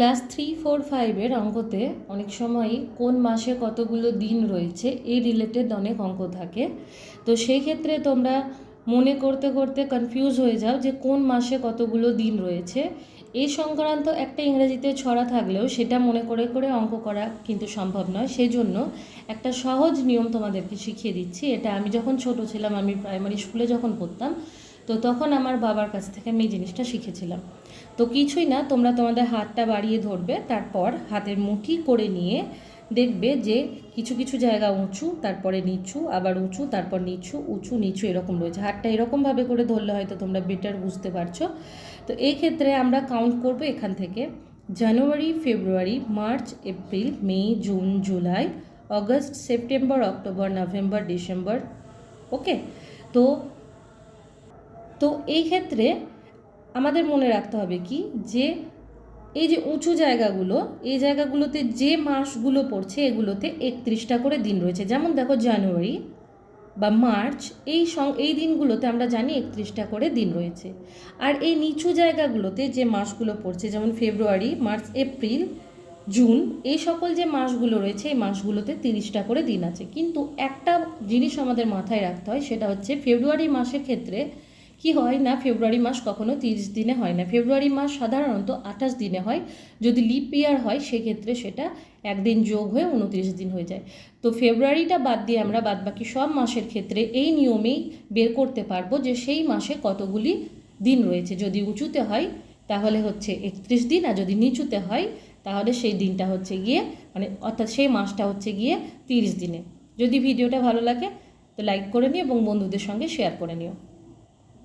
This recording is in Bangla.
ক্লাস থ্রি, ফোর, ফাইভের অঙ্কতে অনেক সময়ই কোন মাসে কতগুলো দিন রয়েছে এই রিলেটেড অনেক অঙ্ক থাকে। তো সেই ক্ষেত্রে তোমরা মনে করতে করতে কনফিউজ হয়ে যাও যে কোন মাসে কতগুলো দিন রয়েছে। এই সংক্রান্ত একটা ইংরেজিতে ছড়া থাকলেও সেটা মনে করে করে অঙ্ক করা কিন্তু সম্ভব নয়। সেই জন্য একটা সহজ নিয়ম তোমাদেরকে শিখিয়ে দিচ্ছি। এটা আমি যখন ছোট ছিলাম, আমি প্রাইমারি স্কুলে যখন পড়তাম তো তখন আমার বাবার কাছ থেকে আমি এই জিনিসটা শিখেছিলাম। তো কিছুই না, তোমরা তোমাদের হাতটা বাড়িয়ে ধরবে, তারপর হাতের মুঠি করে নিয়ে দেখবে যে কিছু কিছু জায়গা উঁচু, তারপরে নিচু, আবার উঁচু, তারপর নিচু, উঁচু, নিচু এরকম রয়েছে। হাতটা এরকমভাবে করে ধরলে হয়তো তোমরা বেটার বুঝতে পারছ। তো এই ক্ষেত্রে আমরা কাউন্ট করব এখান থেকে। January, February, March, April, May, June, July, August, September, October, November, December, okay? তো তো এই ক্ষেত্রে আমাদের মনে রাখতে হবে কি? যে এই যে উঁচু জায়গাগুলো, এই জায়গাগুলোতে যে মাসগুলো পড়ছে এগুলোতে একত্রিশটা করে দিন রয়েছে। যেমন দেখো জানুয়ারি বা মার্চ, এই সং, এই দিনগুলোতে আমরা জানি একত্রিশটা করে দিন রয়েছে। আর এই নিচু জায়গাগুলোতে যে মাসগুলো পড়ছে, যেমন ফেব্রুয়ারি, মার্চ, এপ্রিল, জুন, এই সকল যে মাসগুলো রয়েছে, এই মাসগুলোতে তিরিশটা করে দিন আছে। কিন্তু একটা জিনিস আমাদের মাথায় রাখতে হয়, সেটা হচ্ছে ফেব্রুয়ারি মাসের ক্ষেত্রে কি হয় না, ফেব্রুয়ারি মাস কখনো তিরিশ দিনে হয় না। ফেব্রুয়ারি মাস সাধারণত আঠাশ দিনে হয়। যদি লিপ ইয়ার হয়, সেক্ষেত্রে সেটা একদিন যোগ হয়ে উনত্রিশ দিন হয়ে যায়। তো ফেব্রুয়ারিটা বাদ দিয়ে আমরা বাদ বাকি সব মাসের ক্ষেত্রে এই নিয়মেই বের করতে পারব যে সেই মাসে কতগুলি দিন রয়েছে। যদি উঁচুতে হয়, তাহলে হচ্ছে একত্রিশ দিন, আর যদি নিচুতে হয়, তাহলে সেই দিনটা হচ্ছে গিয়ে মানে অর্থাৎ সেই মাসটা হচ্ছে গিয়ে তিরিশ দিনে। যদি ভিডিওটা ভালো লাগে, তো লাইক করে নিও এবং বন্ধুদের সঙ্গে শেয়ার করে নিও।